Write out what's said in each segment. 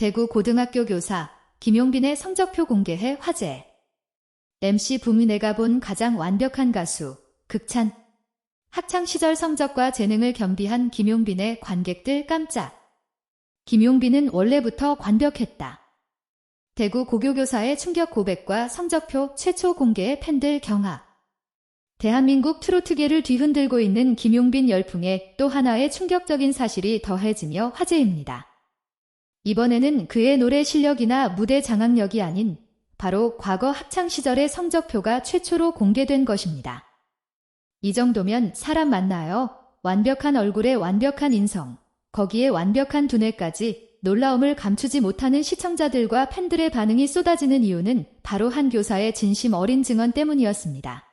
대구 고등학교 교사 김용빈의 성적표 공개해 화제. MC 부민회가 본 가장 완벽한 가수 극찬. 학창 시절 성적과 재능을 겸비한 김용빈의 관객들 깜짝. 김용빈은 원래부터 완벽했다. 대구 고교교사의 충격 고백과 성적표 최초 공개의 팬들 경악. 대한민국 트로트계를 뒤흔들고 있는 김용빈 열풍에 또 하나의 충격적인 사실이 더해지며 화제입니다. 이번에는 그의 노래 실력이나 무대 장악력이 아닌 바로 과거 학창 시절의 성적표가 최초로 공개된 것입니다. 이 정도면 사람 맞나요? 완벽한 얼굴에 완벽한 인성, 거기에 완벽한 두뇌까지 놀라움을 감추지 못하는 시청자들과 팬들의 반응이 쏟아지는 이유는 바로 한 교사의 진심 어린 증언 때문이었습니다.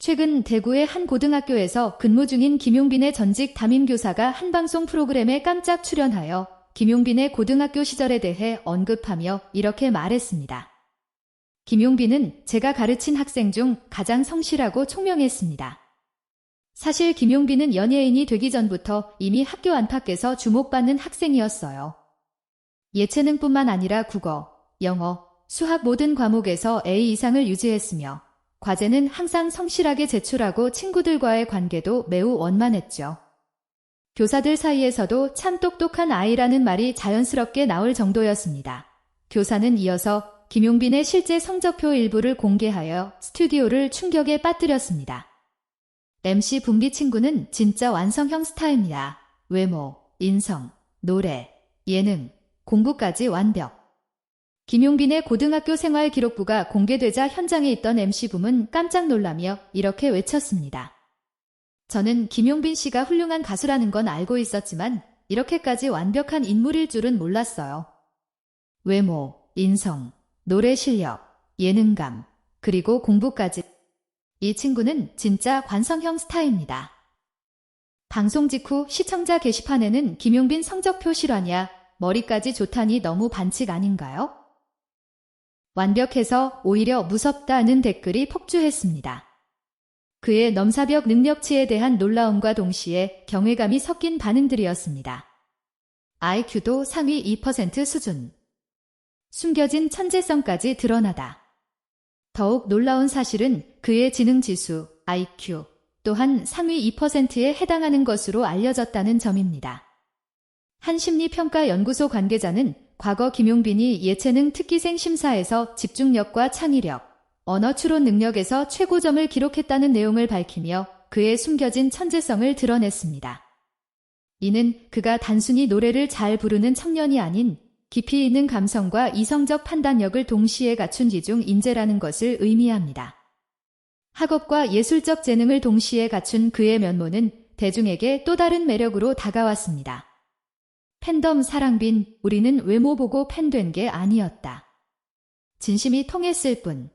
최근 대구의 한 고등학교에서 근무 중인 김용빈의 전직 담임교사가 한 방송 프로그램에 깜짝 출연하여 김용빈의 고등학교 시절에 대해 언급하며 이렇게 말했습니다. 김용빈은 제가 가르친 학생 중 가장 성실하고 총명했습니다. 사실 김용빈은 연예인이 되기 전부터 이미 학교 안팎에서 주목받는 학생이었어요. 예체능뿐만 아니라 국어, 영어, 수학 모든 과목에서 A 이상을 유지했으며 과제는 항상 성실하게 제출하고 친구들과의 관계도 매우 원만했죠. 교사들 사이에서도 참 똑똑한 아이라는 말이 자연스럽게 나올 정도였습니다. 교사는 이어서 김용빈의 실제 성적표 일부를 공개하여 스튜디오를 충격에 빠뜨렸습니다. MC 분비 친구는 진짜 완성형 스타입니다. 외모, 인성, 노래, 예능, 공부까지 완벽. 김용빈의 고등학교 생활 기록부가 공개되자 현장에 있던 MC붐은 깜짝 놀라며 이렇게 외쳤습니다. 저는 김용빈 씨가 훌륭한 가수라는 건 알고 있었지만 이렇게까지 완벽한 인물일 줄은 몰랐어요. 외모, 인성, 노래 실력, 예능감, 그리고 공부까지. 이 친구는 진짜 관성형 스타입니다. 방송 직후 시청자 게시판에는 김용빈 성적표 실화냐, 머리까지 좋다니 너무 반칙 아닌가요? 완벽해서 오히려 무섭다는 댓글이 폭주했습니다. 그의 넘사벽 능력치에 대한 놀라움과 동시에 경외감이 섞인 반응들이었습니다. IQ도 상위 2% 수준. 숨겨진 천재성까지 드러나다. 더욱 놀라운 사실은 그의 지능 지수, IQ, 또한 상위 2%에 해당하는 것으로 알려졌다는 점입니다. 한 심리평가 연구소 관계자는 과거 김용빈이 예체능 특기생 심사에서 집중력과 창의력, 언어 추론 능력에서 최고점을 기록했다는 내용을 밝히며 그의 숨겨진 천재성을 드러냈습니다. 이는 그가 단순히 노래를 잘 부르는 청년이 아닌 깊이 있는 감성과 이성적 판단력을 동시에 갖춘 지중 인재라는 것을 의미합니다. 학업과 예술적 재능을 동시에 갖춘 그의 면모는 대중에게 또 다른 매력으로 다가왔습니다. 팬덤 사랑빈 우리는 외모 보고 팬 된 게 아니었다. 진심이 통했을 뿐.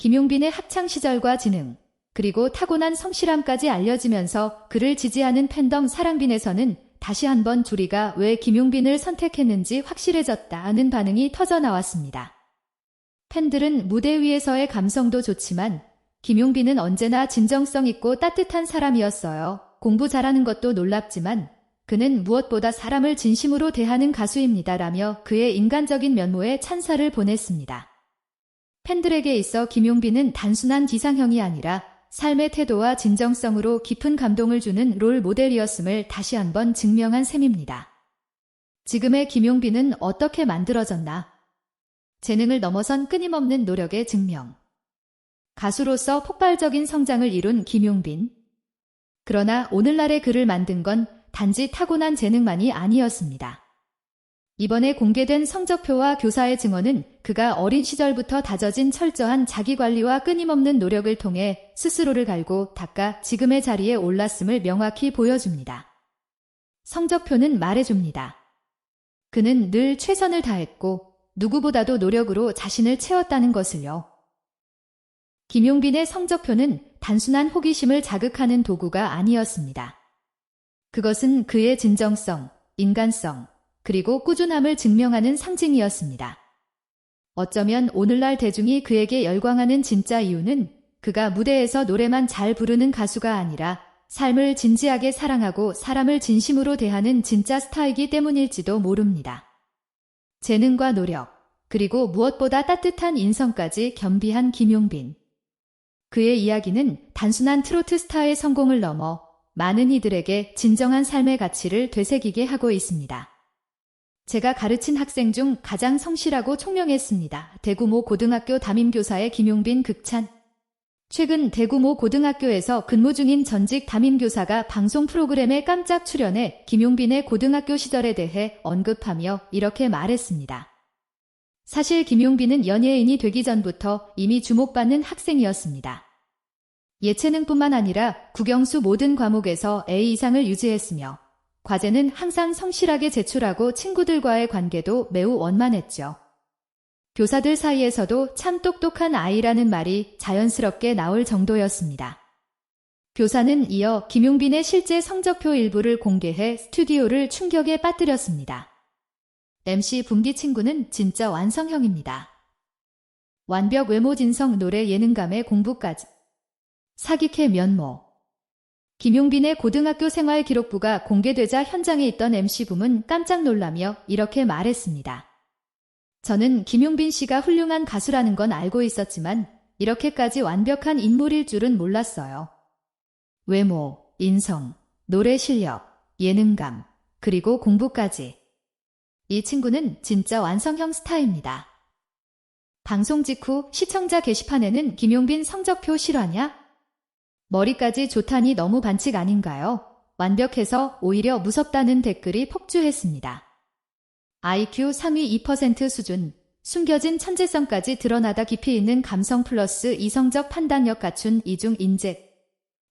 김용빈의 학창 시절과 지능, 그리고 타고난 성실함까지 알려지면서 그를 지지하는 팬덤 사랑빈에서는 다시 한번 주리가 왜 김용빈을 선택했는지 확실해졌다는 반응이 터져 나왔습니다. 팬들은 무대 위에서의 감성도 좋지만 김용빈은 언제나 진정성 있고 따뜻한 사람이었어요. 공부 잘하는 것도 놀랍지만 그는 무엇보다 사람을 진심으로 대하는 가수입니다라며 그의 인간적인 면모에 찬사를 보냈습니다. 팬들에게 있어 김용빈은 단순한 기상형이 아니라 삶의 태도와 진정성으로 깊은 감동을 주는 롤 모델이었음을 다시 한번 증명한 셈입니다. 지금의 김용빈은 어떻게 만들어졌나? 재능을 넘어선 끊임없는 노력의 증명. 가수로서 폭발적인 성장을 이룬 김용빈. 그러나 오늘날의 그를 만든 건 단지 타고난 재능만이 아니었습니다. 이번에 공개된 성적표와 교사의 증언은 그가 어린 시절부터 다져진 철저한 자기관리와 끊임없는 노력을 통해 스스로를 갈고 닦아 지금의 자리에 올랐음을 명확히 보여줍니다. 성적표는 말해줍니다. 그는 늘 최선을 다했고 누구보다도 노력으로 자신을 채웠다는 것을요. 김용빈의 성적표는 단순한 호기심을 자극하는 도구가 아니었습니다. 그것은 그의 진정성, 인간성, 그리고 꾸준함을 증명하는 상징이었습니다. 어쩌면 오늘날 대중이 그에게 열광하는 진짜 이유는 그가 무대에서 노래만 잘 부르는 가수가 아니라 삶을 진지하게 사랑하고 사람을 진심으로 대하는 진짜 스타이기 때문일지도 모릅니다. 재능과 노력, 그리고 무엇보다 따뜻한 인성까지 겸비한 김용빈. 그의 이야기는 단순한 트로트 스타의 성공을 넘어 많은 이들에게 진정한 삶의 가치를 되새기게 하고 있습니다. 제가 가르친 학생 중 가장 성실하고 총명했습니다. 대구모 고등학교 담임교사의 김용빈 극찬. 최근 대구모 고등학교에서 근무 중인 전직 담임교사가 방송 프로그램에 깜짝 출연해 김용빈의 고등학교 시절에 대해 언급하며 이렇게 말했습니다. 사실 김용빈은 연예인이 되기 전부터 이미 주목받는 학생이었습니다. 예체능뿐만 아니라 국영수 모든 과목에서 A 이상을 유지했으며 과제는 항상 성실하게 제출하고 친구들과의 관계도 매우 원만했죠. 교사들 사이에서도 참 똑똑한 아이라는 말이 자연스럽게 나올 정도였습니다. 교사는 이어 김용빈의 실제 성적표 일부를 공개해 스튜디오를 충격에 빠뜨렸습니다. MC 분기 친구는 진짜 완성형입니다. 완벽 외모 진성 노래 예능감의 공부까지. 사기캐 면모. 김용빈의 고등학교 생활 기록부가 공개되자 현장에 있던 MC붐은 깜짝 놀라며 이렇게 말했습니다. 저는 김용빈 씨가 훌륭한 가수라는 건 알고 있었지만 이렇게까지 완벽한 인물일 줄은 몰랐어요. 외모, 인성, 노래 실력, 예능감, 그리고 공부까지. 이 친구는 진짜 완성형 스타입니다. 방송 직후 시청자 게시판에는 김용빈 성적표 실화냐? 머리까지 좋다니 너무 반칙 아닌가요? 완벽해서 오히려 무섭다는 댓글이 폭주했습니다. IQ 상위 2% 수준, 숨겨진 천재성까지 드러나다 깊이 있는 감성 플러스 이성적 판단력 갖춘 이중 인재.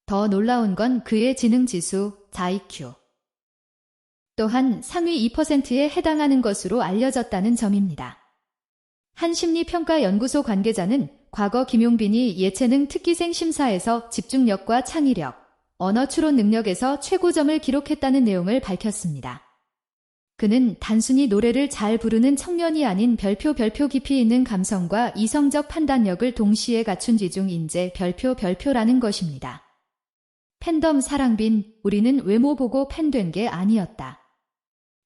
더 놀라운 건 그의 지능 지수, 자이큐. 또한 상위 2%에 해당하는 것으로 알려졌다는 점입니다. 한 심리평가 연구소 관계자는 과거 김용빈이 예체능 특기생 심사에서 집중력과 창의력, 언어 추론 능력에서 최고점을 기록했다는 내용을 밝혔습니다. 그는 단순히 노래를 잘 부르는 청년이 아닌 별표 별표 깊이 있는 감성과 이성적 판단력을 동시에 갖춘 뒤중 인재 별표 별표라는 것입니다. 팬덤 사랑빈, 우리는 외모 보고 팬된 게 아니었다.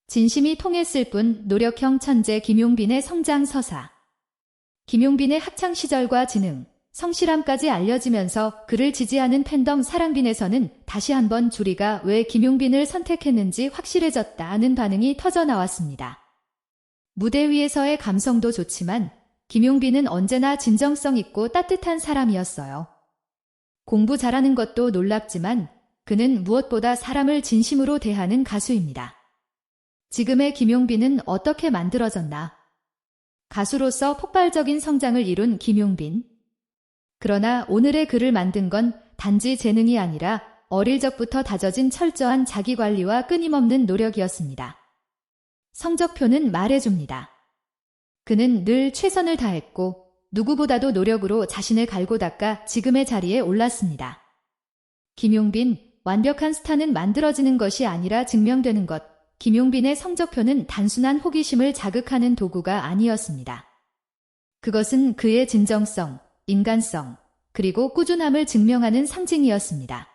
진심이 통했을 뿐 노력형 천재 김용빈의 성장 서사. 김용빈의 학창 시절과 지능, 성실함까지 알려지면서 그를 지지하는 팬덤 사랑빈에서는 다시 한번 주리가 왜 김용빈을 선택했는지 확실해졌다는 반응이 터져 나왔습니다. 무대 위에서의 감성도 좋지만 김용빈은 언제나 진정성 있고 따뜻한 사람이었어요. 공부 잘하는 것도 놀랍지만 그는 무엇보다 사람을 진심으로 대하는 가수입니다. 지금의 김용빈은 어떻게 만들어졌나? 가수로서 폭발적인 성장을 이룬 김용빈. 그러나 오늘의 글을 만든 건 단지 재능이 아니라 어릴 적부터 다져진 철저한 자기관리와 끊임없는 노력이었습니다. 성적표는 말해줍니다. 그는 늘 최선을 다했고 누구보다도 노력으로 자신을 갈고 닦아 지금의 자리에 올랐습니다. 김용빈, 완벽한 스타는 만들어지는 것이 아니라 증명되는 것. 김용빈의 성적표는 단순한 호기심을 자극하는 도구가 아니었습니다. 그것은 그의 진정성, 인간성, 그리고 꾸준함을 증명하는 상징이었습니다.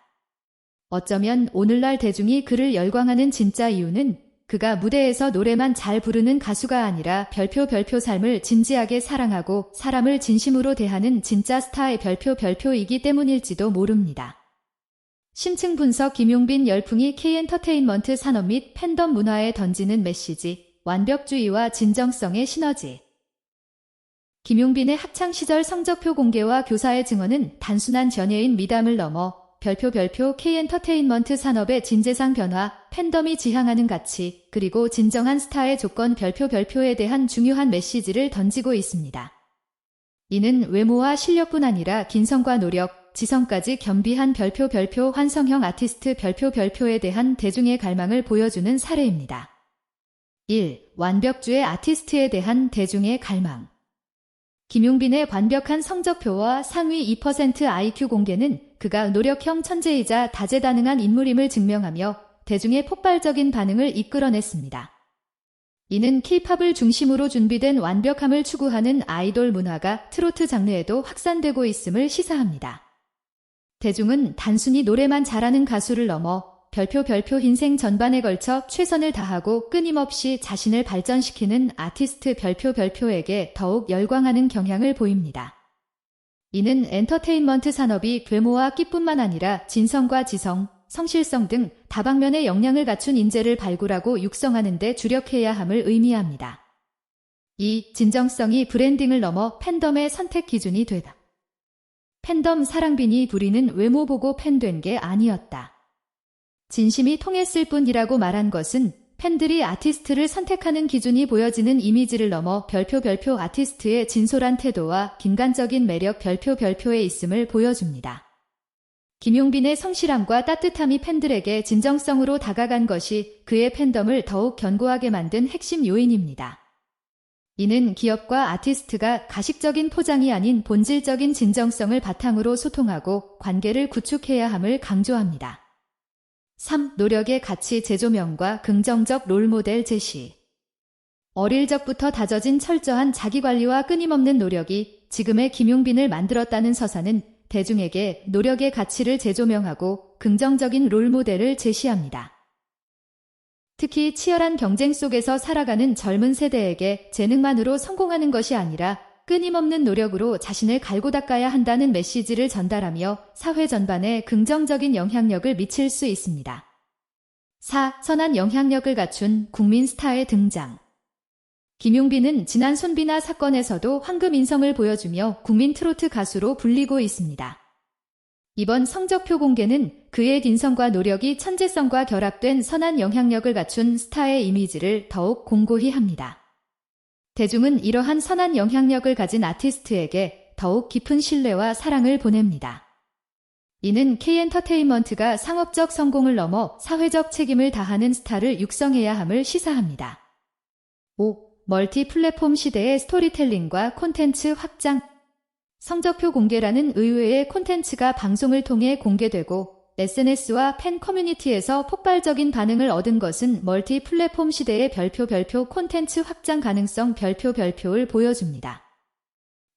어쩌면 오늘날 대중이 그를 열광하는 진짜 이유는 그가 무대에서 노래만 잘 부르는 가수가 아니라 별표 별표 삶을 진지하게 사랑하고 사람을 진심으로 대하는 진짜 스타의 별표 별표이기 때문일지도 모릅니다. 심층 분석 김용빈 열풍이 K엔터테인먼트 산업 및 팬덤 문화에 던지는 메시지, 완벽주의와 진정성의 시너지. 김용빈의 학창시절 성적표 공개와 교사의 증언은 단순한 전예인 미담을 넘어 별표 별표 K엔터테인먼트 산업의 진재상 변화, 팬덤이 지향하는 가치, 그리고 진정한 스타의 조건 별표 별표에 대한 중요한 메시지를 던지고 있습니다. 이는 외모와 실력뿐 아니라 긴 성과 노력, 지성까지 겸비한 별표 별표 환성형 아티스트 별표 별표에 대한 대중의 갈망을 보여주는 사례입니다. 1. 완벽주의 아티스트에 대한 대중의 갈망 김용빈의 완벽한 성적표와 상위 2% IQ 공개는 그가 노력형 천재이자 다재다능한 인물임을 증명하며 대중의 폭발적인 반응을 이끌어냈습니다. 이는 케이팝을 중심으로 준비된 완벽함을 추구하는 아이돌 문화가 트로트 장르에도 확산되고 있음을 시사합니다. 대중은 단순히 노래만 잘하는 가수를 넘어 별표 별표 인생 전반에 걸쳐 최선을 다하고 끊임없이 자신을 발전시키는 아티스트 별표 별표에게 더욱 열광하는 경향을 보입니다. 이는 엔터테인먼트 산업이 괴모와 끼뿐만 아니라 진성과 지성, 성실성 등 다방면의 역량을 갖춘 인재를 발굴하고 육성하는 데 주력해야 함을 의미합니다. 이 진정성이 브랜딩을 넘어 팬덤의 선택 기준이 되다. 팬덤 사랑빈이 부리는 외모 보고 팬된 게 아니었다. 진심이 통했을 뿐이라고 말한 것은 팬들이 아티스트를 선택하는 기준이 보여지는 이미지를 넘어 별표 별표 아티스트의 진솔한 태도와 긴간적인 매력 별표 별표에 있음을 보여줍니다. 김용빈의 성실함과 따뜻함이 팬들에게 진정성으로 다가간 것이 그의 팬덤을 더욱 견고하게 만든 핵심 요인입니다. 이는 기업과 아티스트가 가식적인 포장이 아닌 본질적인 진정성을 바탕으로 소통하고 관계를 구축해야 함을 강조합니다. 3. 노력의 가치 재조명과 긍정적 롤모델 제시. 어릴 적부터 다져진 철저한 자기관리와 끊임없는 노력이 지금의 김용빈을 만들었다는 서사는 대중에게 노력의 가치를 재조명하고 긍정적인 롤모델을 제시합니다. 특히 치열한 경쟁 속에서 살아가는 젊은 세대에게 재능만으로 성공하는 것이 아니라 끊임없는 노력으로 자신을 갈고 닦아야 한다는 메시지를 전달하며 사회 전반에 긍정적인 영향력을 미칠 수 있습니다. 4. 선한 영향력을 갖춘 국민 스타의 등장. 김용빈은 지난 손비나 사건에서도 황금 인성을 보여주며 국민 트로트 가수로 불리고 있습니다. 이번 성적표 공개는 그의 딘성과 노력이 천재성과 결합된 선한 영향력을 갖춘 스타의 이미지를 더욱 공고히 합니다. 대중은 이러한 선한 영향력을 가진 아티스트에게 더욱 깊은 신뢰와 사랑을 보냅니다. 이는 K엔터테인먼트가 상업적 성공을 넘어 사회적 책임을 다하는 스타를 육성해야 함을 시사합니다. 5. 멀티 플랫폼 시대의 스토리텔링과 콘텐츠 확장 성적표 공개라는 의외의 콘텐츠가 방송을 통해 공개되고 SNS와 팬 커뮤니티에서 폭발적인 반응을 얻은 것은 멀티 플랫폼 시대의 별표 별표 콘텐츠 확장 가능성 별표 별표를 보여줍니다.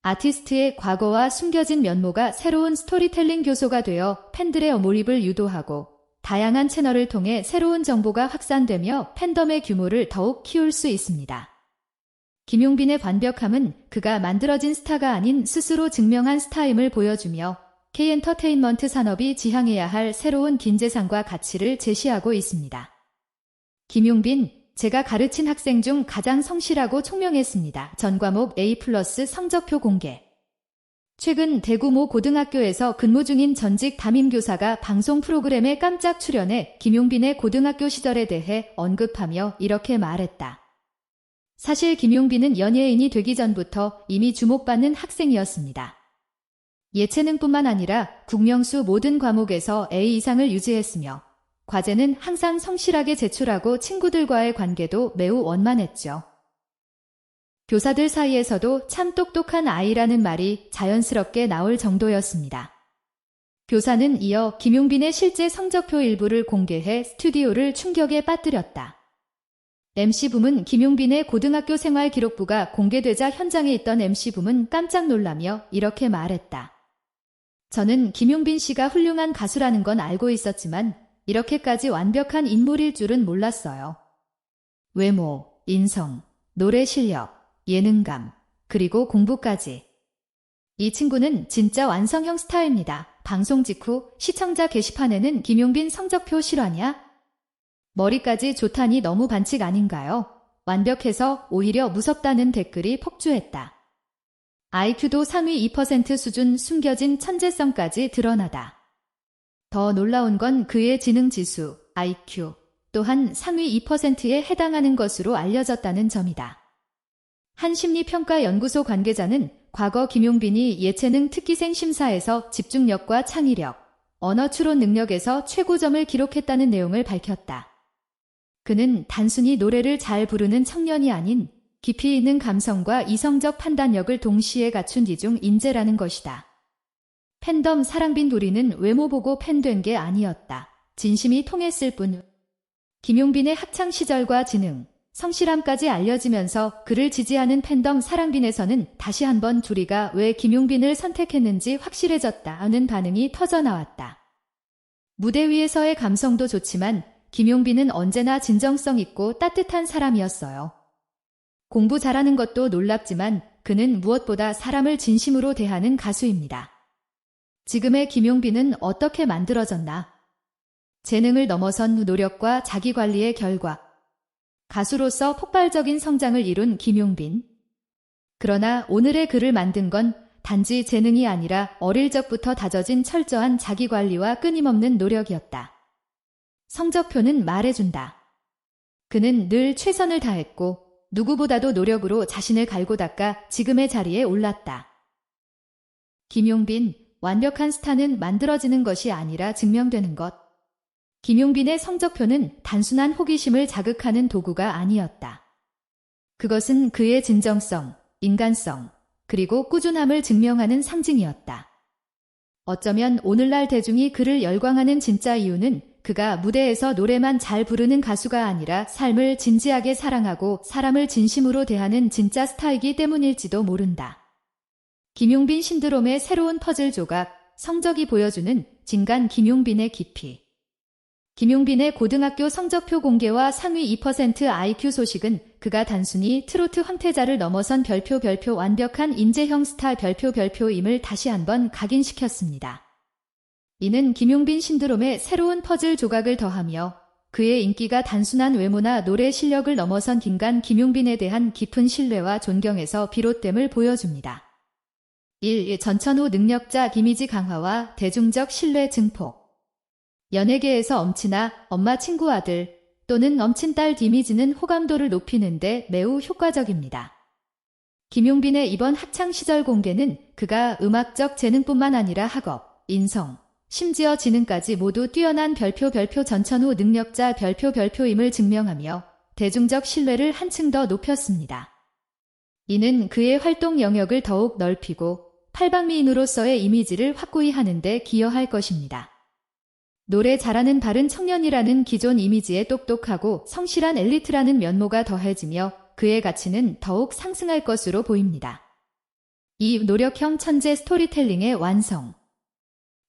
아티스트의 과거와 숨겨진 면모가 새로운 스토리텔링 교소가 되어 팬들의 몰입을 유도하고 다양한 채널을 통해 새로운 정보가 확산되며 팬덤의 규모를 더욱 키울 수 있습니다. 김용빈의 완벽함은 그가 만들어진 스타가 아닌 스스로 증명한 스타임을 보여주며 K엔터테인먼트 산업이 지향해야 할 새로운 긴재상과 가치를 제시하고 있습니다. 김용빈, 제가 가르친 학생 중 가장 성실하고 총명했습니다. 전 과목 A 성적표 공개. 최근 대구 모 고등학교에서 근무 중인 전직 담임교사가 방송 프로그램에 깜짝 출연해 김용빈의 고등학교 시절에 대해 언급하며 이렇게 말했다. 사실 김용빈은 연예인이 되기 전부터 이미 주목받는 학생이었습니다. 예체능뿐만 아니라 국명수 모든 과목에서 A 이상을 유지했으며 과제는 항상 성실하게 제출하고 친구들과의 관계도 매우 원만했죠. 교사들 사이에서도 참 똑똑한 아이라는 말이 자연스럽게 나올 정도였습니다. 교사는 이어 김용빈의 실제 성적표 일부를 공개해 스튜디오를 충격에 빠뜨렸다. MC붐은 김용빈의 고등학교 생활 기록부가 공개되자 현장에 있던 MC붐은 깜짝 놀라며 이렇게 말했다. 저는 김용빈 씨가 훌륭한 가수라는 건 알고 있었지만 이렇게까지 완벽한 인물일 줄은 몰랐어요. 외모, 인성, 노래 실력, 예능감, 그리고 공부까지. 이 친구는 진짜 완성형 스타입니다. 방송 직후 시청자 게시판에는 김용빈 성적표 실화냐? 머리까지 좋다니 너무 반칙 아닌가요? 완벽해서 오히려 무섭다는 댓글이 폭주했다. IQ도 상위 2% 수준 숨겨진 천재성까지 드러나다. 더 놀라운 건 그의 지능 지수, IQ, 또한 상위 2%에 해당하는 것으로 알려졌다는 점이다. 한 심리평가 연구소 관계자는 과거 김용빈이 예체능 특기생 심사에서 집중력과 창의력, 언어 추론 능력에서 최고점을 기록했다는 내용을 밝혔다. 그는 단순히 노래를 잘 부르는 청년이 아닌 깊이 있는 감성과 이성적 판단력을 동시에 갖춘 이중 인재라는 것이다. 팬덤 사랑빈 도리는 외모 보고 팬된 게 아니었다. 진심이 통했을 뿐. 김용빈의 학창 시절과 지능, 성실함까지 알려지면서 그를 지지하는 팬덤 사랑빈에서는 다시 한번 둘이가 왜 김용빈을 선택했는지 확실해졌다 하는 반응이 터져나왔다. 무대 위에서의 감성도 좋지만 김용빈은 언제나 진정성 있고 따뜻한 사람이었어요. 공부 잘하는 것도 놀랍지만 그는 무엇보다 사람을 진심으로 대하는 가수입니다. 지금의 김용빈은 어떻게 만들어졌나? 재능을 넘어선 노력과 자기 관리의 결과. 가수로서 폭발적인 성장을 이룬 김용빈. 그러나 오늘의 글을 만든 건 단지 재능이 아니라 어릴 적부터 다져진 철저한 자기 관리와 끊임없는 노력이었다. 성적표는 말해준다. 그는 늘 최선을 다했고 누구보다도 노력으로 자신을 갈고 닦아 지금의 자리에 올랐다. 김용빈, 완벽한 스타는 만들어지는 것이 아니라 증명되는 것. 김용빈의 성적표는 단순한 호기심을 자극하는 도구가 아니었다. 그것은 그의 진정성, 인간성, 그리고 꾸준함을 증명하는 상징이었다. 어쩌면 오늘날 대중이 그를 열광하는 진짜 이유는 그가 무대에서 노래만 잘 부르는 가수가 아니라 삶을 진지하게 사랑하고 사람을 진심으로 대하는 진짜 스타이기 때문일지도 모른다. 김용빈 신드롬의 새로운 퍼즐 조각, 성적이 보여주는 진간 김용빈의 깊이. 김용빈의 고등학교 성적표 공개와 상위 2% IQ 소식은 그가 단순히 트로트 황태자를 넘어선 별표 별표 완벽한 인재형 스타 별표 별표임을 다시 한번 각인시켰습니다. 이는 김용빈 신드롬의 새로운 퍼즐 조각을 더하며 그의 인기가 단순한 외모나 노래 실력을 넘어선 김간 김용빈에 대한 깊은 신뢰와 존경에서 비롯됨을 보여줍니다. 1. 전천후 능력자 이미지 강화와 대중적 신뢰 증폭 연예계에서 엄친아, 엄마 친구 아들 또는 엄친 딸 이미지는 호감도를 높이는데 매우 효과적입니다. 김용빈의 이번 학창 시절 공개는 그가 음악적 재능뿐만 아니라 학업, 인성, 심지어 지능까지 모두 뛰어난 별표 별표 전천후 능력자 별표 별표임을 증명하며 대중적 신뢰를 한층 더 높였습니다. 이는 그의 활동 영역을 더욱 넓히고 팔방미인으로서의 이미지를 확고히 하는데 기여할 것입니다. 노래 잘하는 바른 청년이라는 기존 이미지에 똑똑하고 성실한 엘리트라는 면모가 더해지며 그의 가치는 더욱 상승할 것으로 보입니다. 이 노력형 천재 스토리텔링의 완성.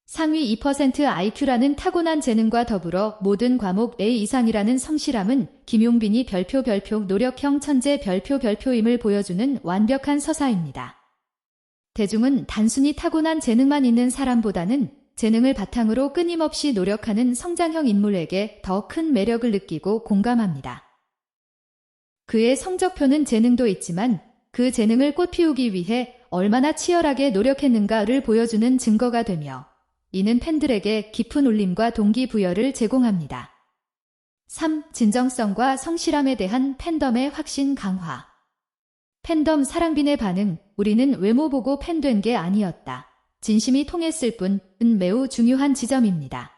상위 2% IQ라는 타고난 재능과 더불어 모든 과목 A 이상이라는 성실함은 김용빈이 별표 별표 노력형 천재 별표 별표임을 보여주는 완벽한 서사입니다. 대중은 단순히 타고난 재능만 있는 사람보다는 재능을 바탕으로 끊임없이 노력하는 성장형 인물에게 더 큰 매력을 느끼고 공감합니다. 그의 성적표는 재능도 있지만 그 재능을 꽃피우기 위해 얼마나 치열하게 노력했는가를 보여주는 증거가 되며 이는 팬들에게 깊은 울림과 동기부여를 제공합니다. 3. 진정성과 성실함에 대한 팬덤의 확신 강화. 팬덤 사랑빈의 반응, 우리는 외모 보고 팬된 게 아니었다. 진심이 통했을 뿐 은 매우 중요한 지점입니다.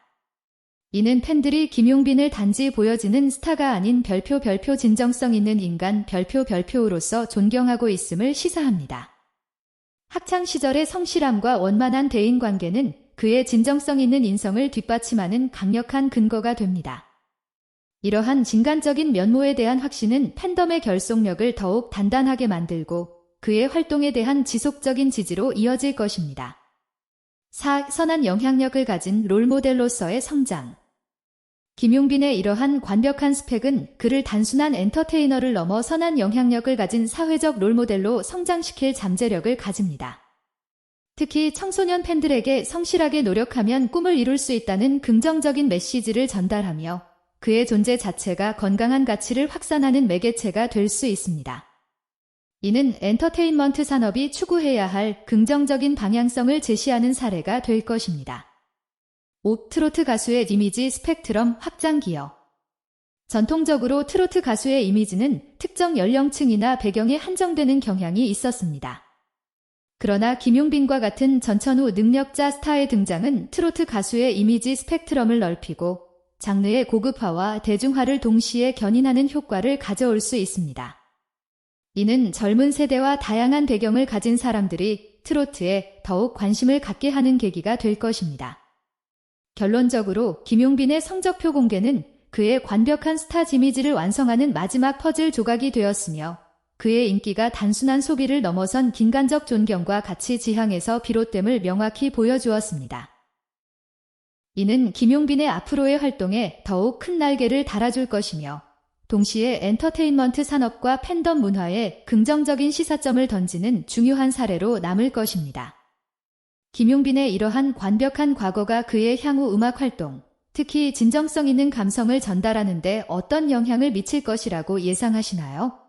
이는 팬들이 김용빈을 단지 보여지는 스타가 아닌 별표 별표 진정성 있는 인간 별표 별표로서 존경하고 있음을 시사합니다. 학창 시절의 성실함과 원만한 대인 관계는 그의 진정성 있는 인성을 뒷받침하는 강력한 근거가 됩니다. 이러한 진간적인 면모에 대한 확신은 팬덤의 결속력을 더욱 단단하게 만들고 그의 활동에 대한 지속적인 지지로 이어질 것입니다. 4. 선한 영향력을 가진 롤모델로서의 성장. 김용빈의 이러한 완벽한 스펙은 그를 단순한 엔터테이너를 넘어 선한 영향력을 가진 사회적 롤모델로 성장시킬 잠재력을 가집니다. 특히 청소년 팬들에게 성실하게 노력하면 꿈을 이룰 수 있다는 긍정적인 메시지를 전달하며 그의 존재 자체가 건강한 가치를 확산하는 매개체가 될 수 있습니다. 이는 엔터테인먼트 산업이 추구해야 할 긍정적인 방향성을 제시하는 사례가 될 것입니다. 5. 트로트 가수의 이미지 스펙트럼 확장 기여 전통적으로 트로트 가수의 이미지는 특정 연령층이나 배경에 한정되는 경향이 있었습니다. 그러나 김용빈과 같은 전천후 능력자 스타의 등장은 트로트 가수의 이미지 스펙트럼을 넓히고 장르의 고급화와 대중화를 동시에 견인하는 효과를 가져올 수 있습니다. 이는 젊은 세대와 다양한 배경을 가진 사람들이 트로트에 더욱 관심을 갖게 하는 계기가 될 것입니다. 결론적으로 김용빈의 성적표 공개는 그의 완벽한 스타 이미지를 완성하는 마지막 퍼즐 조각이 되었으며 그의 인기가 단순한 소비를 넘어선 긴간적 존경과 가치 지향에서 비롯됨을 명확히 보여주었습니다. 이는 김용빈의 앞으로의 활동에 더욱 큰 날개를 달아줄 것이며 동시에 엔터테인먼트 산업과 팬덤 문화에 긍정적인 시사점을 던지는 중요한 사례로 남을 것입니다. 김용빈의 이러한 완벽한 과거가 그의 향후 음악 활동, 특히 진정성 있는 감성을 전달하는데 어떤 영향을 미칠 것이라고 예상하시나요?